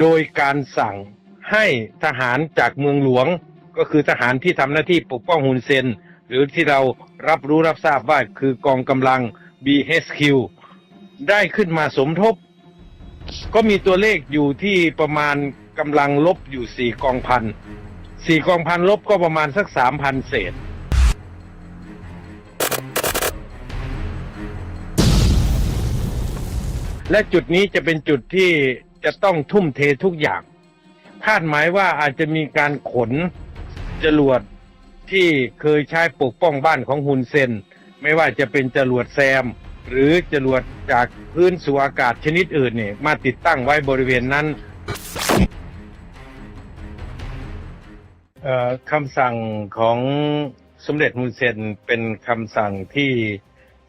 โดยการสั่งให้ทหารจากเมืองหลวง ก็คือทหารที่ทำหน้าที่ปกป้องฮุนเซน หรือที่เรารับรู้รับทราบว่าคือกองกำลัง BHQ ได้ขึ้นมาสมทบ ก็มีตัวเลขอยู่ที่ประมาณกำลังลบอยู่สี่กองพันสี่กองพันลบก็ประมาณสักสามพันเศษและจุดนี้จะเป็นจุดที่ จะต้องทุ่มเททุกอย่างคาดหมายว่าอาจจะมีการขนจรวดที่เคยใช้ปกป้องบ้านของฮุนเซน ไม่ว่าจะเป็นจรวดแซม หรือจรวดจากพื้นสู่อากาศชนิดอื่นเนี่ยมาติดตั้งไว้บริเวณนั้นคำสั่งของสมเด็จฮุนเซนเป็นคำสั่งที่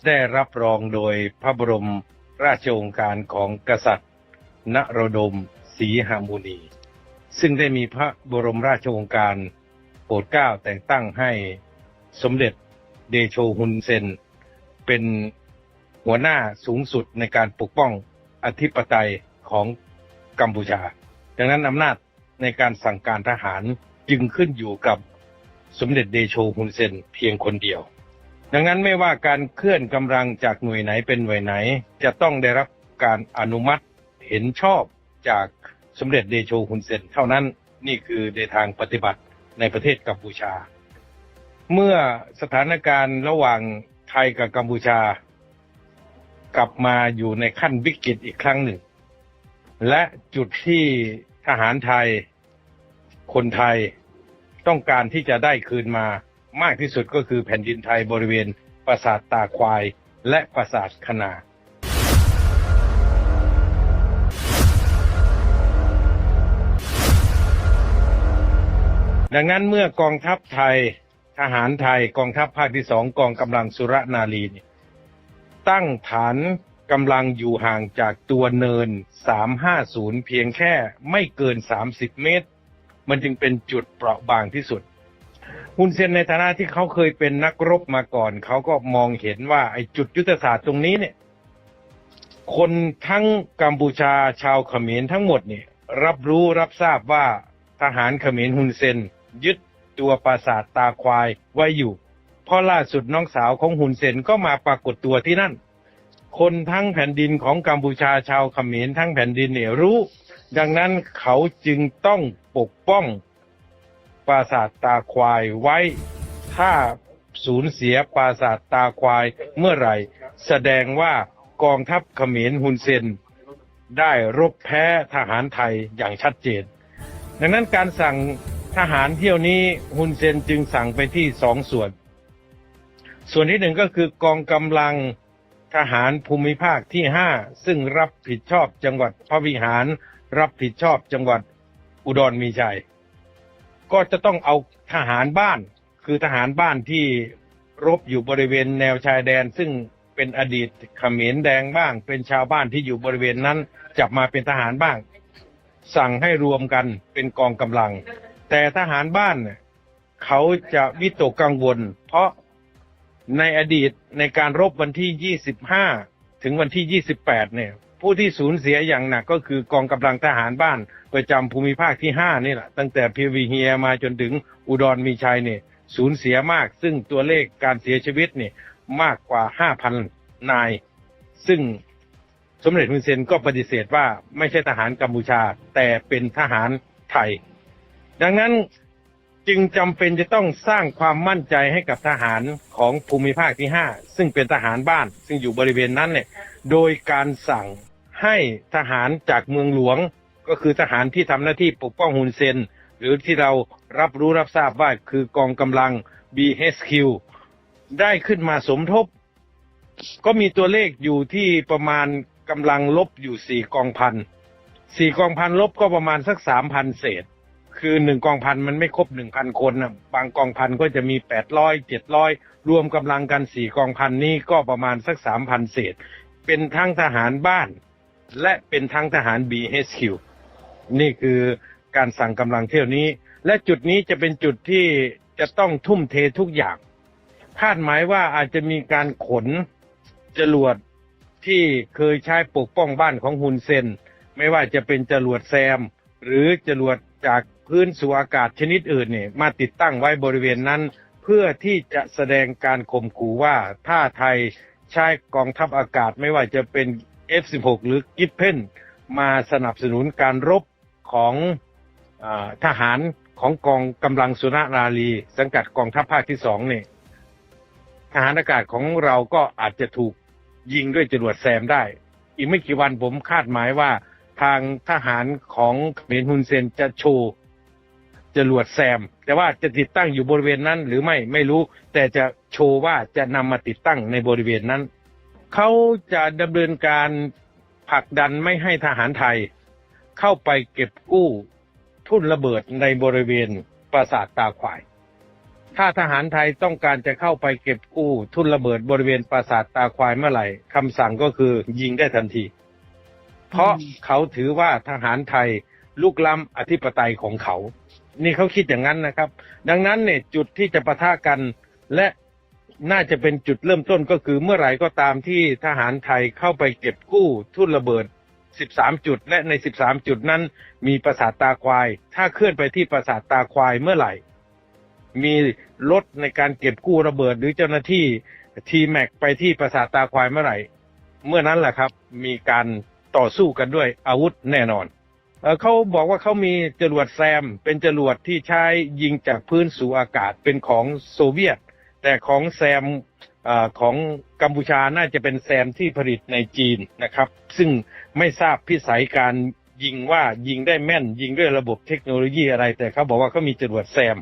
ได้รับรองโดยพระบรมราชโองการของกษัตริย์ นโรดมศรีหามุนี ซึ่งได้มีพระบรมราชโองการโปรดเกล้าแต่งตั้งให้สมเด็จเดโชฮุนเซน เป็นหัวหน้าสูงสุดในการปกป้องอธิปไตยของกัมพูชา ดังนั้นอำนาจในการสั่งการทหารจึงขึ้นอยู่กับสมเด็จเดโชฮุนเซนเพียงคนเดียว ดังนั้นไม่ว่าการเคลื่อนกำลังจากหน่วยไหนเป็นหน่วยไหน จะต้องได้รับการอนุมัติ เห็นชอบจากสมเด็จเดโชฮุนเซนเท่านั้นนี่คือในทางปฏิบัติในประเทศกัมพูชา เมื่อสถานการณ์ระหว่างไทยกับกัมพูชา กลับมาอยู่ในขั้นวิกฤตอีกครั้งหนึ่ง และจุดที่ทหารไทย คนไทยต้องการที่จะได้คืนมามากที่สุดก็คือแผ่นดินไทยบริเวณปราสาทตาควายและปราสาทคณา ดังนั้นเมื่อกองทัพไทยทหารไทยกองทัพภาคที่สองกองกำลังสุรนารีเนี่ยตั้งฐานกำลังอยู่ห่างจากตัวเนิน 350 เพียงแค่ไม่เกิน 30 เมตร มันจึงเป็นจุดเปราะบางที่สุดฮุนเซนในฐานะที่เขาเคยเป็นนักรบมาก่อน เขาก็มองเห็นว่าไอ้จุดยุทธศาสตร์ตรงนี้เนี่ย คนทั้งกัมพูชาชาวเขมรทั้งหมดเนี่ย รับรู้รับทราบว่าทหารเขมรฮุนเซน ยึดตัวปราสาทตาควายไว้อยู่ เพราะล่าสุดน้องสาวของฮุนเซนก็มาปรากฏตัวที่นั่น คนทั้งแผ่นดินของกัมพูชาชาวเขมรทั้งแผ่นดินเนี่ยรู้ ดังนั้นเขาจึงต้องปกป้องปราสาทตาควายไว้ ถ้าสูญเสียปราสาทตาควายเมื่อไหร่ แสดงว่ากองทัพเขมรฮุนเซนได้รบแพ้ทหารไทยอย่างชัดเจน ดังนั้นการสั่ง ทหารเที่ยวนี้ฮุนเซนจึงสั่งไปที่สองส่วน ส่วนที่หนึ่งก็คือกองกำลังทหารภูมิภาคที่ห้าซึ่งรับผิดชอบจังหวัดพระวิหาร รับผิดชอบจังหวัดอุดรมีชัย ก็จะต้องเอาทหารบ้าน คือทหารบ้านที่รบอยู่บริเวณแนวชายแดน ซึ่งเป็นอดีตเขมรแดงบ้าง เป็นชาวบ้านที่อยู่บริเวณนั้นจับมาเป็นทหารบ้าง สั่งให้รวมกันเป็นกองกำลัง แต่ทหารบ้านเนี่ยเขาจะวิตกกังวล เพราะในอดีตในการรบวันที่ 25 ถึงวันที่ 28 เนี่ย ผู้ที่สูญเสียอย่างหนักก็คือกองกำลังทหารบ้านประจำภูมิภาคที่ 5 นี่แหละ ตั้งแต่พีวีเฮียมาจนถึงอุดรมีชัยเนี่ยสูญเสียมาก ซึ่งตัวเลขการเสียชีวิตเนี่ยมากกว่า 5,000 นาย ซึ่งสมเด็จฮุนเซนก็ปฏิเสธว่าไม่ใช่ทหารกัมพูชา แต่เป็นทหารไทย ดังนั้นจึงจำเป็นจะต้องสร้างความมั่นใจให้กับทหารของภูมิภาคที่ 5 ซึ่งเป็นทหารบ้าน ซึ่งอยู่บริเวณนั้นเนี่ยโดยการสั่งให้ทหารจากเมืองหลวง ก็คือทหารที่ทำหน้าที่ปกป้องฮุนเซน หรือที่เรารับรู้รับทราบว่าคือกองกำลัง BHQ ได้ขึ้นมาสมทบ ก็มีตัวเลขอยู่ที่ประมาณกำลังลบอยู่สี่กองพันสี่กองพันลบก็ประมาณสักสามพันเศษ คือหนึ่งกองพันมันไม่ครบหนึ่งพันคนนะบางกองพันก็จะมีแปดร้อยเจ็ดร้อยรวมกำลังกันสี่กองพันนี้ก็ประมาณสักสามพันเศษ เป็นทั้งทหารบ้าน และเป็นทั้งทหาร BHQ นี่คือการสั่งกำลังเที่ยวนี้ และจุดนี้จะเป็นจุดที่จะต้องทุ่มเททุกอย่างคาดหมายว่าอาจจะมีการขนจรวดที่เคยใช้ปกป้องบ้านของฮุนเซน ไม่ว่าจะเป็นจรวดแซม หรือจรวดจาก พื้นสู่อากาศชนิดอื่นเนี่ยมาติดตั้งไว้บริเวณนั้น เพื่อที่จะแสดงการข่มขู่ว่าถ้าไทยใช้กองทัพอากาศไม่ว่าจะเป็น F16 หรือกิฟเพนมาสนับสนุนการรบของอทหารของกองกำลังสุรนารีสังกัดกองทัพภาคที่สองเนี่ยทหารอากาศของเราก็อาจจะถูกยิงด้วยจรวดแซมได้ อีกไม่กี่วันผมคาดหมายว่าทางทหารของเมรฮุนเซนจะโชว์ จรวดแซม แต่ว่าจะติดตั้งอยู่บริเวณนั้นหรือไม่ไม่รู้ แต่จะโชว์ว่าจะนำมาติดตั้งในบริเวณนั้น เขาจะดำเนินการผลักดันไม่ให้ทหารไทย เข้าไปเก็บกู้ทุ่นระเบิดในบริเวณปราสาทตาขวาย ถ้าทหารไทยต้องการจะเข้าไปเก็บกู้ทุ่นระเบิดบริเวณปราสาทตาควายเมื่อไหร่คำสั่งก็คือยิงได้ทันที เพราะเขาถือว่าทหารไทยลุกล้ำอธิปไตยของเขา นี่เขาคิดอย่างนั้นนะครับ ดังนั้นเนี่ยจุดที่จะประทะกัน และน่าจะเป็นจุดเริ่มต้นก็คือเมื่อไหร่ก็ตามที่ทหารไทยเข้าไปเก็บกู้ทุ่นระเบิด 13 จุด และใน 13 จุดนั้น มีปราสาทตาควาย ถ้าเคลื่อนไปที่ปราสาทตาควายเมื่อไหร่ มีรถในการเก็บกู้ระเบิดหรือเจ้าหน้าที่ทีแม็กไปที่ปราสาทตาควายเมื่อไหร่ เมื่อนั้นแหละครับ มีการต่อสู้กันด้วยอาวุธแน่นอน เขาบอกว่าเขามีจรวดแซม เป็นจรวดที่ใช้ยิงจากพื้นสู่อากาศเป็นของโซเวียต แต่ของแซมอของกัมพูชาน่าจะเป็นแซมที่ผลิตในจีนนะครับ ซึ่งไม่ทราบพิสัยการยิงว่ายิงได้แม่น ยิงด้วยระบบเทคโนโลยีอะไร แต่เขาบอกว่าเขามีจรวดแซม